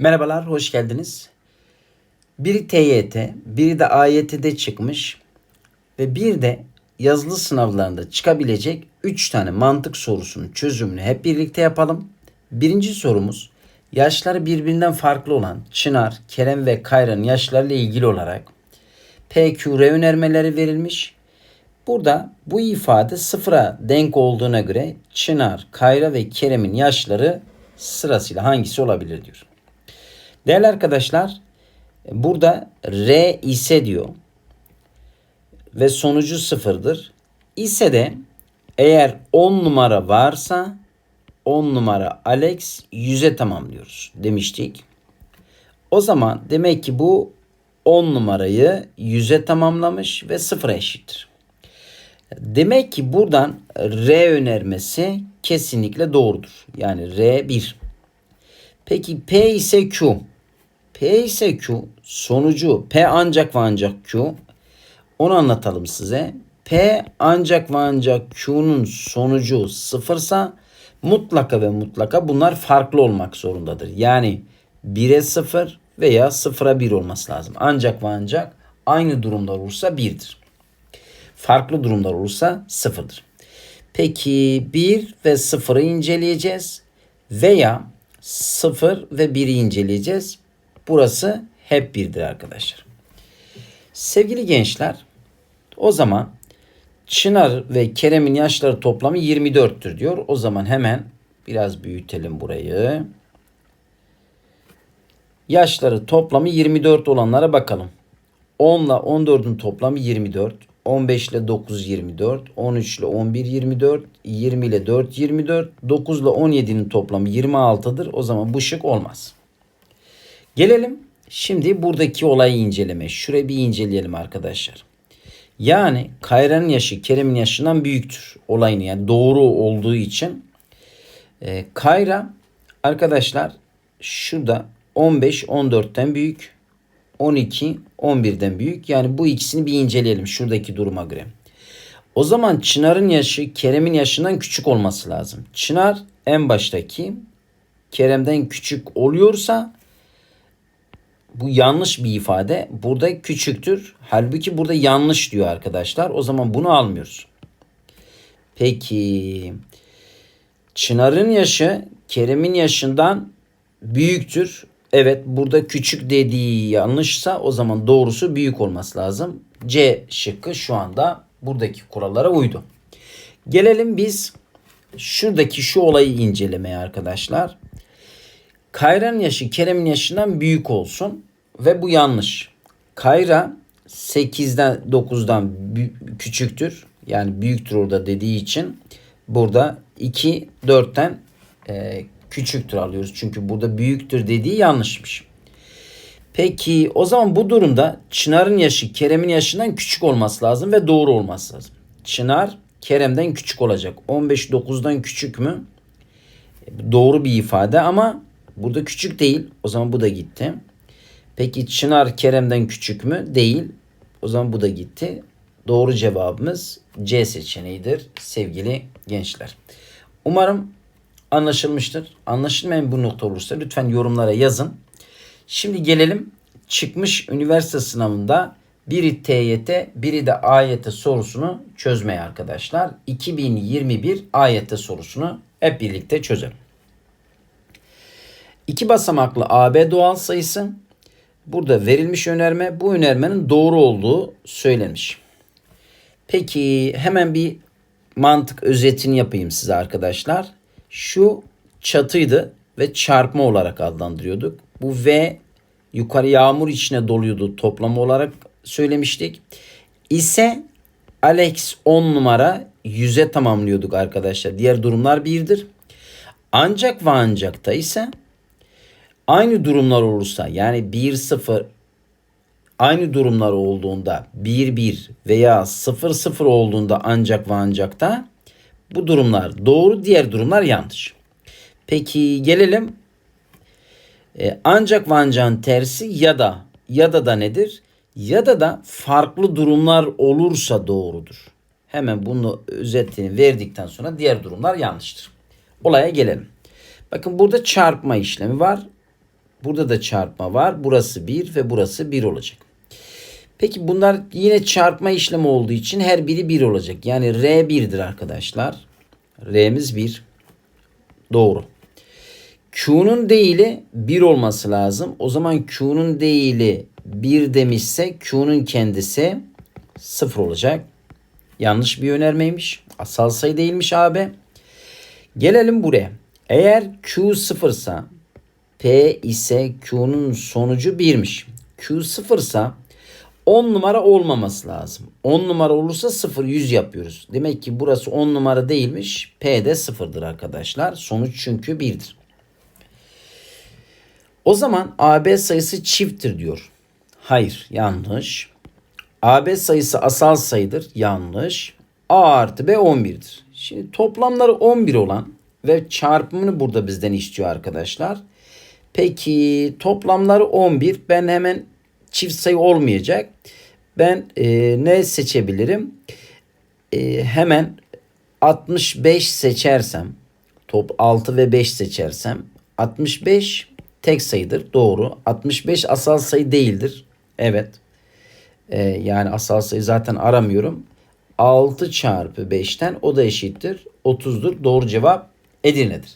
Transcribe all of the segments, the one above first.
Merhabalar, hoş geldiniz. Biri TYT, biri de AYT'de çıkmış ve bir de yazılı sınavlarında çıkabilecek 3 tane mantık sorusunun çözümünü hep birlikte yapalım. Birinci sorumuz, yaşları birbirinden farklı olan Çınar, Kerem ve Kayra'nın yaşlarıyla ilgili olarak PQR önermeleri verilmiş. Burada bu ifade sıfıra denk olduğuna göre Çınar, Kayra ve Kerem'in yaşları sırasıyla hangisi olabilir diyor. Değerli arkadaşlar burada R ise diyor ve sonucu sıfırdır. İse de eğer 10 numara varsa 10 numara Alex 100'e tamamlıyoruz demiştik. O zaman demek ki bu 10 numarayı 100'e tamamlamış ve sıfıra eşittir. Demek ki buradan R önermesi kesinlikle doğrudur. Yani R1. Peki P ise Q. P ise Q sonucu P ancak ve ancak Q. Onu anlatalım size. P ancak ve ancak Q'nun sonucu sıfırsa mutlaka ve mutlaka bunlar farklı olmak zorundadır. Yani 1'e 0 veya 0'a 1 olması lazım. Ancak ve ancak aynı durumlar olursa 1'dir. Farklı durumlar olursa 0'dır. Peki 1 ve 0'ı inceleyeceğiz veya 0 ve 1'i inceleyeceğiz. Burası hep 1'dir arkadaşlar. Sevgili gençler o zaman Çınar ve Kerem'in yaşları toplamı 24'tür diyor. O zaman hemen biraz büyütelim burayı. Yaşları toplamı 24 olanlara bakalım. 10 ile 14'ün toplamı 24. 15 ile 9 24. 13 ile 11 24. 20 ile 4 24. 9 ile 17'nin toplamı 26'dır. O zaman bu şık olmaz. Gelelim şimdi buradaki olayı inceleme. Şurayı bir inceleyelim arkadaşlar. Yani Kayra'nın yaşı Kerem'in yaşından büyüktür olayını yani doğru olduğu için. E, Kayra arkadaşlar şurada 15 14'ten büyük. 12 11'den büyük. Yani bu ikisini bir inceleyelim şuradaki duruma göre. O zaman Çınar'ın yaşı Kerem'in yaşından küçük olması lazım. Çınar en baştaki Kerem'den küçük oluyorsa bu yanlış bir ifade. Burada küçüktür. Halbuki burada yanlış diyor arkadaşlar. O zaman bunu almıyoruz. Peki Çınar'ın yaşı Kerem'in yaşından büyüktür. Evet burada küçük dediği yanlışsa o zaman doğrusu büyük olması lazım. C şıkkı şu anda buradaki kurallara uydu. Gelelim biz şuradaki şu olayı incelemeye arkadaşlar. Kayra'nın yaşı Kerem'in yaşından büyük olsun ve bu yanlış. Kayra 8'den 9'dan küçüktür. Yani büyüktür orada dediği için burada 2 4'ten e, küçüktür alıyoruz. Çünkü burada büyüktür dediği yanlışmış. Peki o zaman bu durumda Çınar'ın yaşı Kerem'in yaşından küçük olması lazım ve doğru olması lazım. Çınar Kerem'den küçük olacak. 15 9'dan küçük mü? Doğru bir ifade ama burada küçük değil. O zaman bu da gitti. Peki Çınar Kerem'den küçük mü? Değil. O zaman bu da gitti. Doğru cevabımız C seçeneğidir sevgili gençler. Umarım anlaşılmıştır. Anlaşılmayan bu nokta olursa lütfen yorumlara yazın. Şimdi gelelim çıkmış üniversite sınavında biri TYT biri de AYT sorusunu çözmeye arkadaşlar. 2021 AYT sorusunu hep birlikte çözelim. İki basamaklı AB doğal sayısı burada verilmiş önerme bu önermenin doğru olduğu söylenmiş. Peki hemen bir mantık özetini yapayım size arkadaşlar şu çatıydı ve çarpma olarak adlandırıyorduk. Bu V yukarı yağmur içine doluyordu toplam olarak söylemiştik. İse Alex 10 numara 100'e tamamlıyorduk arkadaşlar. Diğer durumlar birdir. Ancak ve ancak da ise aynı durumlar olursa yani 1-0 aynı durumlar olduğunda 1-1 veya 0-0 olduğunda ancak ve ancak da bu durumlar doğru, diğer durumlar yanlış. Peki gelelim e, ancak ve tersi ya da ya da da nedir? Ya da da farklı durumlar olursa doğrudur. Hemen bunu özetini verdikten sonra diğer durumlar yanlıştır. Olaya gelelim. Bakın burada çarpma işlemi var. Burada da çarpma var. Burası 1 ve burası 1 olacak. Peki bunlar yine çarpma işlemi olduğu için her biri 1 olacak. Yani R 1'dir arkadaşlar. R'miz 1. Doğru. Q'nun değili 1 olması lazım. O zaman Q'nun değili 1 demişse Q'nun kendisi 0 olacak. Yanlış bir önermeymiş. Asal sayı değilmiş abi. Gelelim buraya. Eğer Q sıfırsa P ise Q'nun sonucu 1'miş. Q sıfırsa 10 numara olmaması lazım. 10 numara olursa 0 100 yapıyoruz. Demek ki burası 10 numara değilmiş. P de 0'dır arkadaşlar. Sonuç çünkü 1'dir. O zaman AB sayısı çifttir diyor. Hayır yanlış. AB sayısı asal sayıdır. Yanlış. A artı B 11'dir. Şimdi toplamları 11 olan ve çarpımını burada bizden istiyor arkadaşlar. Peki toplamları 11. Ben hemen çift sayı olmayacak. Ben e, ne seçebilirim? E, hemen 65 seçersem top 6 ve 5 seçersem 65 tek sayıdır. Doğru. 65 asal sayı değildir. Evet. E, yani asal sayı zaten aramıyorum. 6 çarpı 5'ten o da eşittir. 30'dur. Doğru cevap Edirne'dir.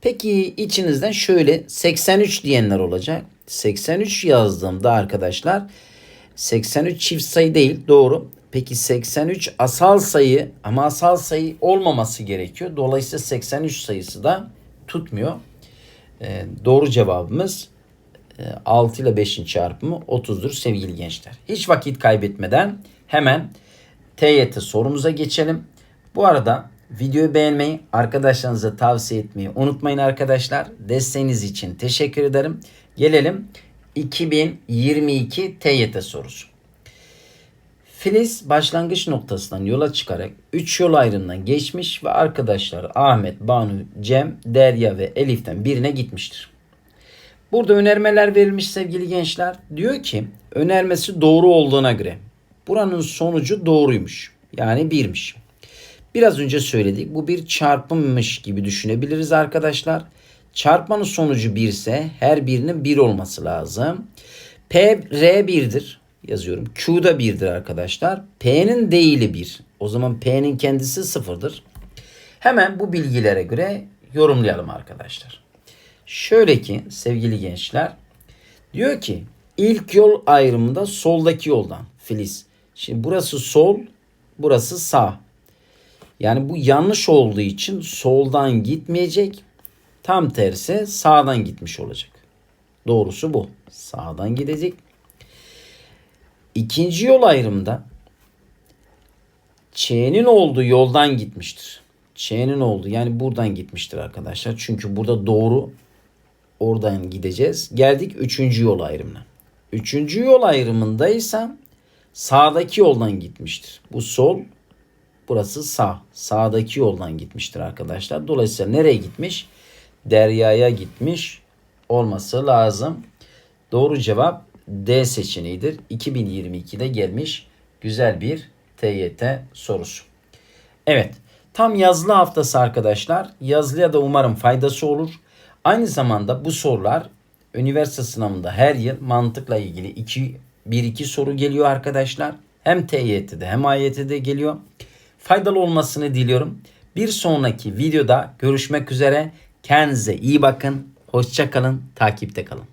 Peki içinizden şöyle 83 diyenler olacak. 83 yazdığımda arkadaşlar 83 çift sayı değil doğru. Peki 83 asal sayı ama asal sayı olmaması gerekiyor. Dolayısıyla 83 sayısı da tutmuyor. Ee, doğru cevabımız e, 6 ile 5'in çarpımı 30'dur sevgili gençler. Hiç vakit kaybetmeden hemen TYT sorumuza geçelim. Bu arada videoyu beğenmeyi, arkadaşlarınıza tavsiye etmeyi unutmayın arkadaşlar. Desteğiniz için teşekkür ederim. Gelelim 2022 TYT sorusu. Filiz başlangıç noktasından yola çıkarak 3 yol ayrımından geçmiş ve arkadaşlar Ahmet, Banu, Cem, Derya ve Elif'ten birine gitmiştir. Burada önermeler verilmiş sevgili gençler. Diyor ki önermesi doğru olduğuna göre buranın sonucu doğruymuş. Yani birmiş. Biraz önce söyledik. Bu bir çarpımmış gibi düşünebiliriz arkadaşlar. Çarpmanın sonucu 1 ise her birinin 1 olması lazım. P R 1'dir. Yazıyorum. Q da 1'dir arkadaşlar. P'nin değili 1. O zaman P'nin kendisi 0'dır. Hemen bu bilgilere göre yorumlayalım arkadaşlar. Şöyle ki sevgili gençler diyor ki ilk yol ayrımında soldaki yoldan Filiz. Şimdi burası sol, burası sağ. Yani bu yanlış olduğu için soldan gitmeyecek. Tam tersi sağdan gitmiş olacak. Doğrusu bu. Sağdan gidecek. İkinci yol ayrımında Ç'nin olduğu yoldan gitmiştir. Ç'nin olduğu yani buradan gitmiştir arkadaşlar. Çünkü burada doğru oradan gideceğiz. Geldik üçüncü yol ayrımına. Üçüncü yol ayrımındaysa sağdaki yoldan gitmiştir. Bu sol, burası sağ. Sağdaki yoldan gitmiştir arkadaşlar. Dolayısıyla nereye gitmiş? Derya'ya gitmiş olması lazım. Doğru cevap D seçeneğidir. 2022'de gelmiş güzel bir TYT sorusu. Evet tam yazılı haftası arkadaşlar. Yazılıya da umarım faydası olur. Aynı zamanda bu sorular üniversite sınavında her yıl mantıkla ilgili 2 1-2 soru geliyor arkadaşlar. Hem TYT'de hem AYT'de geliyor. Faydalı olmasını diliyorum. Bir sonraki videoda görüşmek üzere. Kendinize iyi bakın. Hoşça kalın. Takipte kalın.